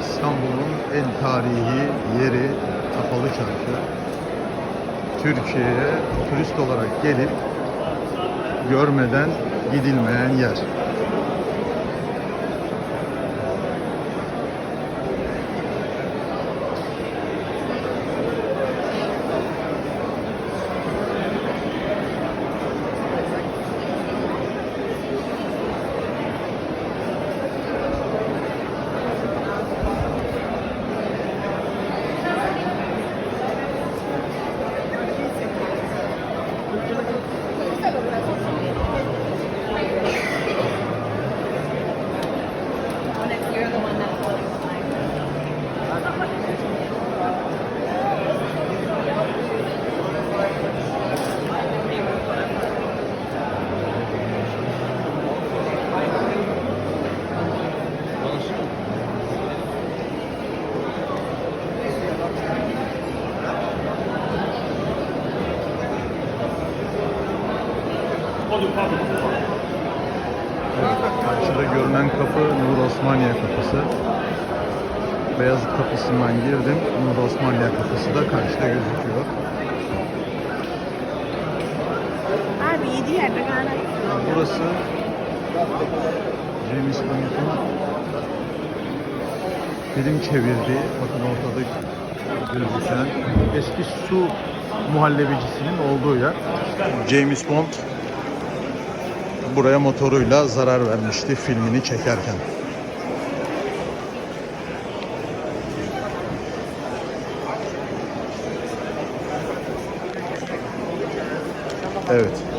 İstanbul'un en tarihi yeri Kapalı Çarşı. Türkiye'ye turist olarak gelip görmeden gidilmeyen yer. Karşıda görünen kapı Nur Osmaniye kapısı. Beyazıt kapısından girdim. Nur Osmaniye kapısı da karşıda gözüküyor. Abi yedi yerde galiba. Burası James Bond'un film çevirdiği, bakın ortada gözüken eski su muhallebicisinin olduğu yer. James Bond buraya motoruyla zarar vermişti filmini çekerken. Evet.